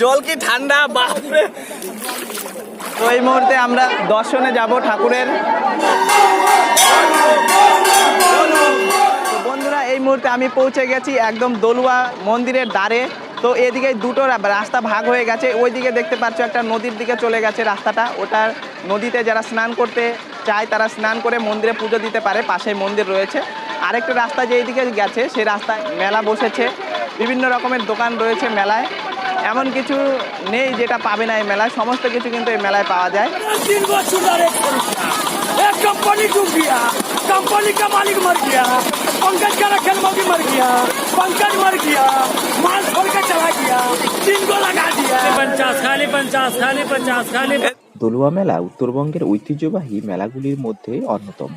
জল কি ঠান্ডা? বাপরে। তো এই মুহূর্তে আমরা দর্শনে যাব ঠাকুরের। বন্ধুরা, এই মুহূর্তে আমি পৌঁছে গেছি একদম দলুয়া মন্দিরের দ্বারে। তো এদিকে দুটো রাস্তা ভাগ হয়ে গেছে। ওইদিকে দেখতে পাচ্ছ একটা নদীর দিকে চলে গেছে রাস্তাটা। ওটার নদীতে যারা স্নান করতে চায় তারা স্নান করে মন্দিরে পুজো দিতে পারে পাশে মন্দির রয়েছে আরেকটা রাস্তা যেই দিকে গেছে সেই রাস্তায় মেলা বসেছে বিভিন্ন রকমের দোকান রয়েছে মেলায় এমন কিছু নেই যেটা পাবে না এই মেলায় সমস্ত কিছু কিন্তু এই মেলায় পাওয়া যায় तीन गो सुधार एक एक कंपनी डूब गया कंपनी का मालिक मर गया पंकज का रखन मोदी मर गया पंकज मर गया माल छोड़ के चला गया तीन गो लगा दिया पचास खाली पचास खाली पचास खाली দলুয়া মেলা উত্তরবঙ্গের ঐতিহ্যবাহী মেলাগুলির মধ্যে অন্যতম।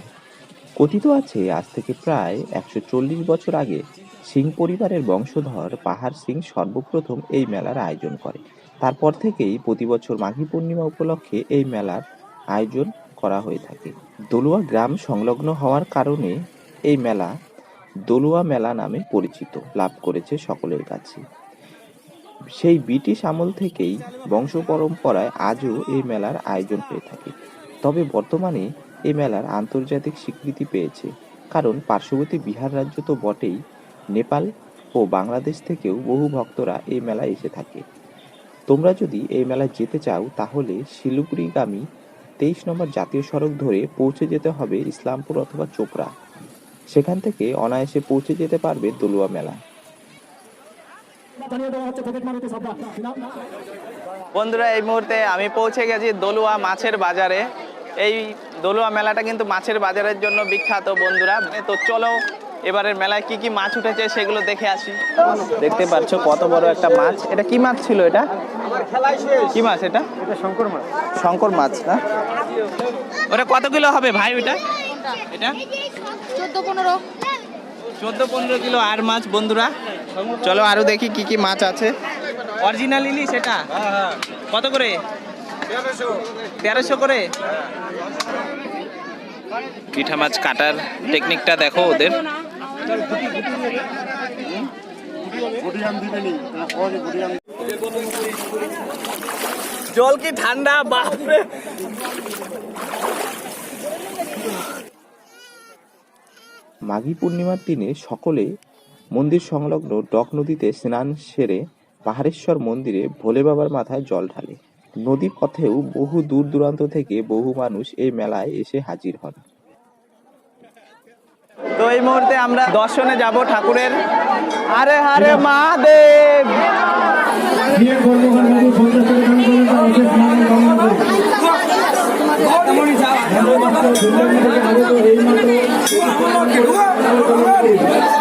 কথিত আছে, আজ থেকে প্রায় একশো চল্লিশ বছর আগে সিং পরিবারের বংশধর পাহাড় সিং সর্বপ্রথম এই মেলার আয়োজন করে। তারপর থেকেই প্রতি বছর মাঘী পূর্ণিমা উপলক্ষে এই মেলার আয়োজন করা হয়ে থাকে। দলুয়া গ্রাম সংলগ্ন হওয়ার কারণে এই মেলা দলুয়া মেলা নামে পরিচিত, লাভ করেছে সকলের কাছে। সেই ব্রিটিশ আমল থেকেই বংশ পরম্পরায় আজও এই মেলার আয়োজন হয়ে থাকে। তবে বর্তমানে এই মেলার আন্তর্জাতিক স্বীকৃতি পেয়েছে, কারণ পার্শ্ববর্তী বিহার রাজ্য তো বটেই, নেপাল ও বাংলাদেশ থেকেও বহু ভক্তরা এই মেলায় এসে থাকে। তোমরা যদি এই মেলায় যেতে চাও, তাহলে শিলিগুড়িগামী তেইশ নম্বর জাতীয় সড়ক ধরে পৌঁছে যেতে হবে ইসলামপুর অথবা চোপড়া। সেখান থেকে অনায়াসে পৌঁছে যেতে পারবে দলুয়া মেলা। বন্ধুরা, এই মুহূর্তে আমি পৌঁছে গেছি দলুয়া মাছের বাজারে। এই দলুয়া মেলাটা কিন্তু মাছের বাজারের জন্য বিখ্যাত বন্ধুরা। তো চলো, এবারের মেলায় কি কি মাছ উঠেছে সেগুলো দেখে আসি। দেখতে পাচ্ছ কত বড় একটা মাছ। এটা কি মাছ ছিল এটা? কি মাছ এটা? শঙ্কর মাছ শঙ্কর মাছ না? ওটা কত কিলো হবে ভাই ওটা? এটা? চোদ্দ পনেরো। চোদ্দ পনেরো কিলো আর মাছ বন্ধুরা। চলো আরও দেখি কি কি মাছ আছে। অরিজিনাল ইলিশ এটা? কত করে? তেরোশো করে? পিঠা মাছ কাটার টেকনিকটা দেখো ওদের। জল কি ঠান্ডা? বাপরে। মাঘী পূর্ণিমার দিনে সকলে মন্দির সংলগ্ন ডক নদীতে স্নান সেরে পাহাড়েশ্বর মন্দিরে ভোলে বাবার মাথায় জল ঢালে নদী পথেও বহু দূর দূরান্ত থেকে বহু মানুষ এই মেলায় এসে হাজির হন তো এই মুহূর্তে আমরা দর্শনে যাব ঠাকুরের আরে হারে মহাদেব এই